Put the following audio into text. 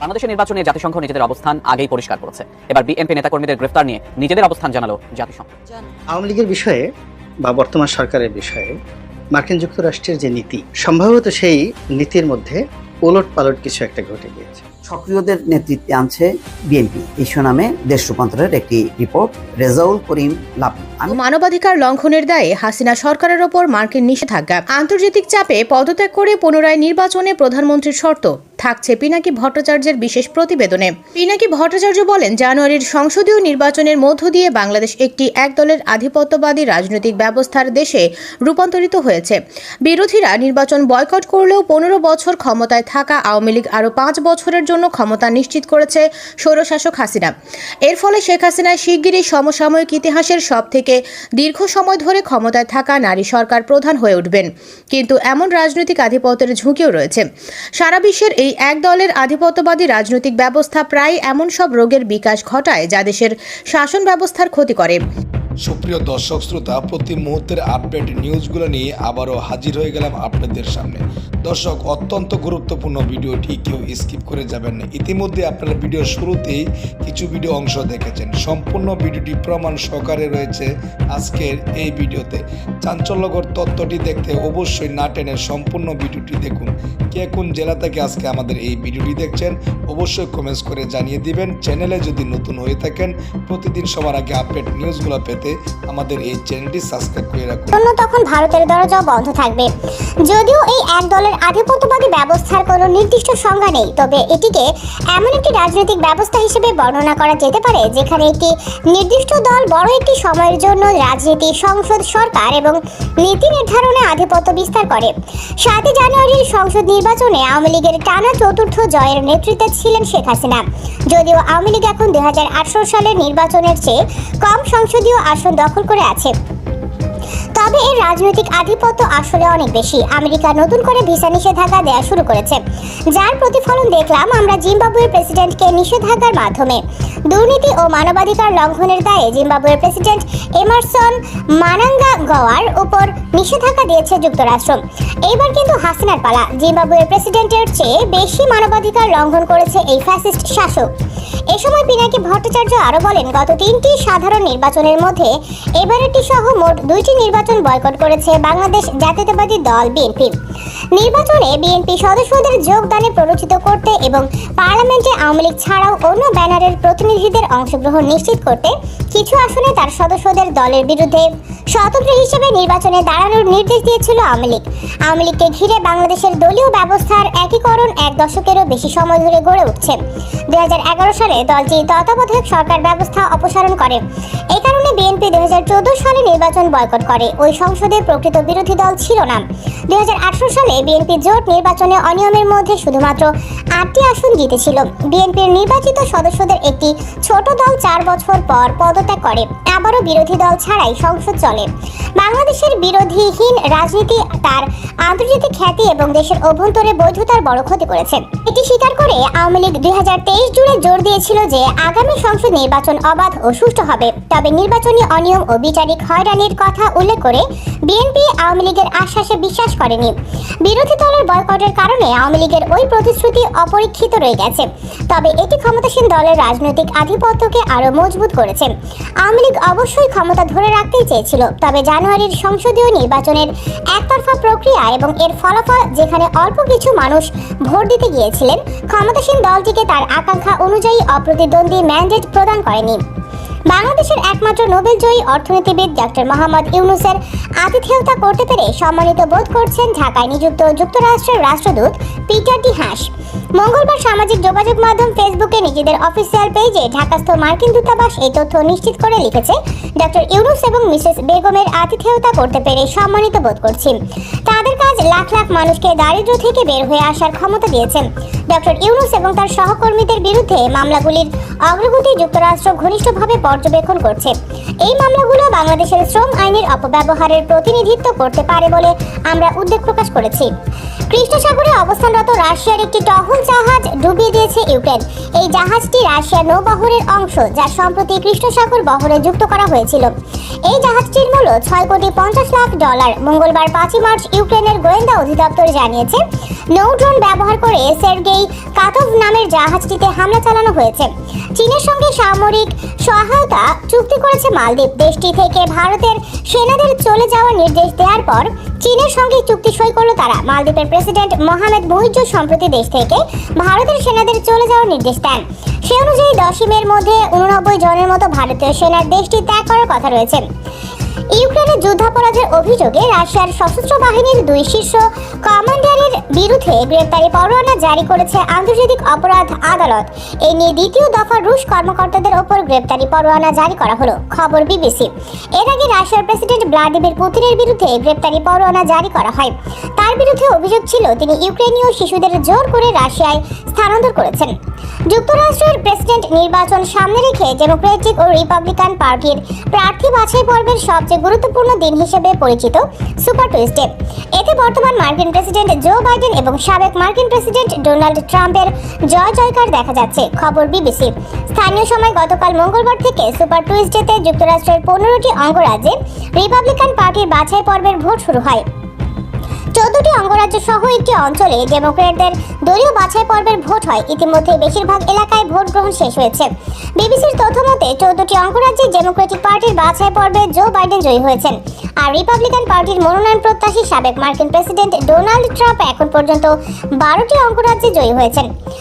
বাংলাদেশের নির্বাচনে জাতিসংঘ নিজেদের অবস্থান আগেই পরিষ্কার করেছে। এবার বিএনপি নেতাকর্মীদের গ্রেফতার নিয়ে নিজেদের অবস্থান জানালো জাতিসংঘ। আওয়ামী লীগের বিষয়ে বা বর্তমান সরকারের বিষয়ে মার্কিন যুক্তরাষ্ট্রের যে নীতি, সম্ভবত সেই নীতির মধ্যে ওলট পালট কিছু একটা ঘটে গিয়েছে। সক্রিয়দের নেতৃত্বে আনছে বিএনপি। এই নামে দেশ রূপান্তরের একটি রিপোর্ট, রেজাউল করিম লাভ মানবাধিকার লঙ্ঘনের দায়ে হাসিনা সরকারের ওপর মার্কিন নিষেধাজ্ঞা। আন্তর্জাতিক চাপে পদত্যাগ করে পুনরায় নির্বাচনে প্রধানমন্ত্রীর শর্ত। থাকছে পিনাকি ভট্টাচার্যের বিশেষ প্রতিবেদনে। পিনাকি ভট্টাচার্য বলেন, জানুয়ারির সংসদীয় নির্বাচনের মধ্য দিয়ে বাংলাদেশ একটি একদলের আধিপত্যবাদী রাজনৈতিক ব্যবস্থার দেশে রূপান্তরিত হয়েছে। বিরোধীরা নির্বাচন বয়কট করলেও পনেরো বছর ক্ষমতায় থাকা আওয়ামী লীগ আরও পাঁচ বছরের জন্য ক্ষমতা নিশ্চিত করেছে স্বৈরশাসক হাসিনা। এর ফলে শেখ হাসিনা শিগগিরই সমসাময়িক ইতিহাসের সব থেকে দীর্ঘ সময় ধরে ক্ষমতায় থাকা নারী সরকার প্রধান হয়ে উঠবেন। কিন্তু এমন রাজনৈতিক আধিপত্যের ঝুঁকিও রয়েছে। সারা বিশ্বের এই এক দলের আধিপত্যবাদী রাজনৈতিক ব্যবস্থা প্রায় এমন সব রোগের বিকাশ ঘটায় যা দেশের শাসন ব্যবস্থার ক্ষতি করে। সুপ্রিয় দর্শক শ্রোতা, প্রতি মুহূর্তের আপডেট নিউজগুলো নিয়ে আবারও হাজির হয়ে গেলাম আপনাদের সামনে। দর্শক, অত্যন্ত গুরুত্বপূর্ণ ভিডিওটি কেউ স্কিপ করে যাবেন না। ইতিমধ্যে আপনারা ভিডিওর শুরুতেই কিছু ভিডিও অংশ দেখেছেন। সম্পূর্ণ ভিডিওটি প্রমাণ সহকারে রয়েছে আজকের এই ভিডিওতে। চাঞ্চল্যকর তথ্যটি দেখতে অবশ্যই না টেনে সম্পূর্ণ ভিডিওটি দেখুন। কে কোন জেলা থেকে আজকে আমাদের এই ভিডিওটি দেখছেন, অবশ্যই কমেন্টস করে জানিয়ে দিবেন। চ্যানেলে যদি নতুন হয়ে থাকেন, প্রতিদিন সবার আগে আপডেট নিউজগুলো পেতে আমাদের এই চ্যানেলটি সাবস্ক্রাইব করে রাখুন। জন্য তখন ভারতের দরজাও বন্ধ থাকবে। যদিও এই এক দলের আধিপত্যবাদী ব্যবস্থার কোনো নির্দিষ্ট সংজ্ঞা নেই, তবে এটিকে এমন একটি রাজনৈতিক ব্যবস্থা হিসেবে বর্ণনা করা যেতে পারে, যেখানে একটি নির্দিষ্ট দল বড় একটি সময়ের জন্য রাজনীতি, সংসদ, সরকার এবং নীতি নির্ধারণে আধিপত্য বিস্তার করে। সাতই জানুয়ারির সংসদ নির্বাচনে আওয়ামী লীগের টানা চতুর্থ জয়ের নেতৃত্বে ছিলেন শেখ হাসিনা। যদিও আওয়ামী লীগ এখন দুই হাজার আঠারো সালের নির্বাচনের চেয়ে কম সংসদীয় আসন দখল করে আছে তবে এর রাজনৈতিক আধিপত্য আসলে অনেক বেশি। আমেরিকা নতুন করে ভিসা নিষেধাজ্ঞা দেওয়া শুরু করেছে। যার প্রতিফলন দেখলাম আমরা জিম্বাবুয়ের প্রেসিডেন্টকে নিষেধাজ্ঞার মাধ্যমে। দুর্নীতি ও মানবাধিকার লঙ্ঘনের দায়ে জিম্বাবুয়ের প্রেসিডেন্ট এমারসন মানাঙ্গা গওয়ার উপর নিষেধাজ্ঞা দিয়েছে যুক্তরাষ্ট্র। এইবার কিন্তু হাসিনার পালা। জিম্বাবুয়ের প্রেসিডেন্টের চেয়ে বেশি মানবাধিকার লঙ্ঘন করেছে এই ফ্যাসিস্ট শাসক। এ সময় পিনাকি ভট্টাচার্য আরও বলেন, গত তিনটি সাধারণ নির্বাচনের মধ্যে এবারেরটি সহ মোট দুইটি নির্বাচন বয়কট করেছে বাংলাদেশ জাতীয়তাবাদী দল বিএনপি। নির্বাচনে বিএনপি সদস্যদের যোগদানে প্ররোচিত করতে এবং পার্লামেন্টে আওয়ামী লীগ ছাড়াও অন্য ব্যানারের প্রতিনিধিদের অংশগ্রহণ নিশ্চিত করতে কিছু আসনে তার সদস্যদের দলের বিরুদ্ধে স্বতন্ত্র হিসেবে নির্বাচনে দাঁড়ানোর নির্দেশ দিয়েছিল আওয়ামী লীগ। আওয়ামী লীগকে ঘিরে বাংলাদেশের দলীয় ব্যবস্থার একীকরণ এক দশকেরও বেশি সময় ধরে গড়ে উঠছে। দুই হাজার এগারো সালে দলটি তত্ত্বাবধায়ক সরকার ব্যবস্থা অপসারণ করে। বিএনপি দুই হাজার চোদ্দ সালে নির্বাচন বয়কট করে। ওই সংসদে প্রকৃত বিরোধী দল ছিল না। দুই সালে বিএনপি জোট নির্বাচনে অনিয়মের মধ্যে শুধুমাত্র আটটি আসন জিতেছিল। বিএনপির নির্বাচিত সদস্যদের একটি ছোট দল চার বছর পর পদত্যাগ করে। আবারও বিরোধী দল ছাড়াই সংসদ চলে। বাংলাদেশের বিরোধীহীন রাজনীতি তার আন্তর্জাতিক খ্যাতি এবং দেশের অভ্যন্তরে বৈধতার বড় ক্ষতি করেছে। এটি স্বীকার করে আওয়ামী লীগ দুই জুড়ে জোর দিয়েছিল যে আগামী সংসদ নির্বাচন অবাধ ও সুষ্ঠু হবে। তবে নির্বাচনী অনিয়ম ও বিচারিক হয়রানির কথা উল্লেখ করে বিএনপি আওয়ামী লীগের আশ্বাসে বিশ্বাস করেনি। বিরোধী দলের বয়কটের কারণে আওয়ামী লীগের ওই প্রতিশ্রুতি অপরীক্ষিত রয়ে গেছে। তবে এটি ক্ষমতাসীন দলের রাজনৈতিক আধিপত্যকে আরও মজবুত করেছে। আওয়ামী লীগ অবশ্যই ক্ষমতা ধরে রাখতেই চেয়েছিল, তবে জানুয়ারির সংসদীয় নির্বাচনের একতরফা প্রক্রিয়া এবং এর ফলাফল যেখানে অল্প কিছু মানুষ ভোট দিতে গিয়েছিলেন, ক্ষমতাসীন দলটিকে তার আকাঙ্ক্ষা অনুযায়ী অপ্রতিদ্বন্দ্বী ম্যান্ডেট প্রদান করেনি। বাংলাদেশের একমাত্র নোবেল জয়ী অর্থনীতিবিদ ডক্টর মোহাম্মদ ইউনুসের আতিথেয়তা করতে পেরে সম্মানিত বোধ করছেন ঢাকায় নিযুক্ত যুক্তরাষ্ট্রের রাষ্ট্রদূত পিটার ডি হাস মঙ্গলবার সামাজিক যোগাযোগ মাধ্যম ফেসবুকে নিজেদের অফিসিয়াল পেজে ঢাকাস্থ মার্কিন দূতাবাস এই তথ্য নিশ্চিত করে লিখেছে। ডক্টর ইউনুস এবং মিসেস বেগমের আতিথেয়তা করতে পেরে সম্মানিত বোধ করছি। তাদের কাজ লাখ লাখ মানুষকে দারিদ্র থেকে বের হয়ে আসার ক্ষমতা দিয়েছেন ডক্টর ইউনুস এবং তার সহকর্মীদের বিরুদ্ধে মামলাগুলির অগ্রগতি যুক্তরাষ্ট্র ঘনিষ্ঠভাবে পর্যবেক্ষণ করছে। এই মামলাগুলো বাংলাদেশের শ্রম আইনের অপব্যবহারের প্রতিনিধিত্ব করতে পারে বলে আমরা উদ্বেগ প্রকাশ করেছি। কৃষ্ণ সাগরে অবস্থানরত রাশিয়ার একটি টহল জাহাজ ডুবিয়ে দিয়েছে ইউক্রেন। এই জাহাজটি রাশিয়ার নৌবহরের অংশ, যা সম্প্রতি কৃষ্ণ সাগর বহরে যুক্ত করা হয়েছিল। এই জাহাজটির মূল্য ছয় কোটি পঞ্চাশ লাখ ডলার। মঙ্গলবার পাঁচই মার্চ ইউক্রেনের গোয়েন্দা অধিদপ্তর জানিয়েছে, নৌ ড্রোন ব্যবহার করে সের্গেই কাতভ নামের জাহাজটিতে হামলা চালানো হয়েছে। চীনের সঙ্গে সামরিক সহায়তা চুক্তি করেছে মালদ্বীপ। দেশটি থেকে ভারতের সেনাদের চলে যাওয়ার নির্দেশ দেওয়ার পর চীনের সঙ্গে চুক্তি সই করল তারা। মালদ্বীপের প্রেসিডেন্ট মোহাম্মদ মুহিজুর সম্প্রতি দেশ থেকে ভারতের সেনাদের চলে যাওয়ার নির্দেশ দেন। সে অনুযায়ী দশই মের মধ্যে উননব্বই জনের মতো ভারতীয় সেনার দেশটি ত্যাগ করার কথা রয়েছে। ইউক্রেনের যুদ্ধাপরাধের অভিযোগে রাশিয়ার সশস্ত্র বাহিনীর দুই শীর্ষ কমান্ডারের বিরুদ্ধে গ্রেপ্তারি পরোয়ানা জারি করেছে আন্তর্জাতিক অপরাধ আদালত। এই নিয়ে দ্বিতীয় দফা রুশ কর্মকর্তাদের ওপর গ্রেপ্তারি পরোয়ানা জারি করা হলো, খবর বিবিসি। এর আগে রাশিয়ার প্রেসিডেন্ট ভ্লাদিমির পুতিনের বিরুদ্ধে গ্রেপ্তারি পরোয়ানা জারি করা হয়। তার বিরুদ্ধে অভিযোগ ছিল, তিনি ইউক্রেনীয় শিশুদের জোর করে রাশিয়ায় স্থানান্তর করেছেন। যুক্তরাষ্ট্রের প্রেসিডেন্ট নির্বাচন সামনে রেখে ডেমোক্রেটিক ও রিপাবলিকান পার্টির প্রার্থী বাছাই পর্বের সবচেয়ে গুরুত্বপূর্ণ দিন হিসেবে পরিচিত সুপার টুইস্টে। এতে বর্তমান মার্কিন প্রেসিডেন্ট জো বাইডেন এবং সাবেক মার্কিন প্রেসিডেন্ট ডোনাল্ড ট্রাম্পের জয় জয়কার দেখা যাচ্ছে, খবর বিবিসি। স্থানীয় সময় গতকাল মঙ্গলবার থেকে সুপার টুইস্টেতে যুক্তরাষ্ট্রের পনেরোটি অঙ্গরাজ্যে রিপাবলিকান পার্টির বাছাই পর্বের ভোট শুরু হয়। চোদ্দটি অঙ্গরাজ্য সহ একটি অঞ্চলে ডেমোক্র্যাটদের দলীয় বাছাই পর্বের ভোট হয়। ইতিমধ্যে বেশিরভাগ এলাকায় ভোট গ্রহণ শেষ হয়েছে। বিবিসির তথ্য মতে, চোদ্দটি অঙ্গরাজ্যে ডেমোক্রেটিক পার্টির বাছাই পর্বে জো বাইডেন জয়ী হয়েছেন। আর রিপাবলিকান পার্টির মনোনয়ন প্রত্যাশী সাবেক মার্কিন প্রেসিডেন্ট ডোনাল্ড ট্রাম্প এখন পর্যন্ত বারোটি অঙ্গরাজ্যে জয়ী হয়েছেন।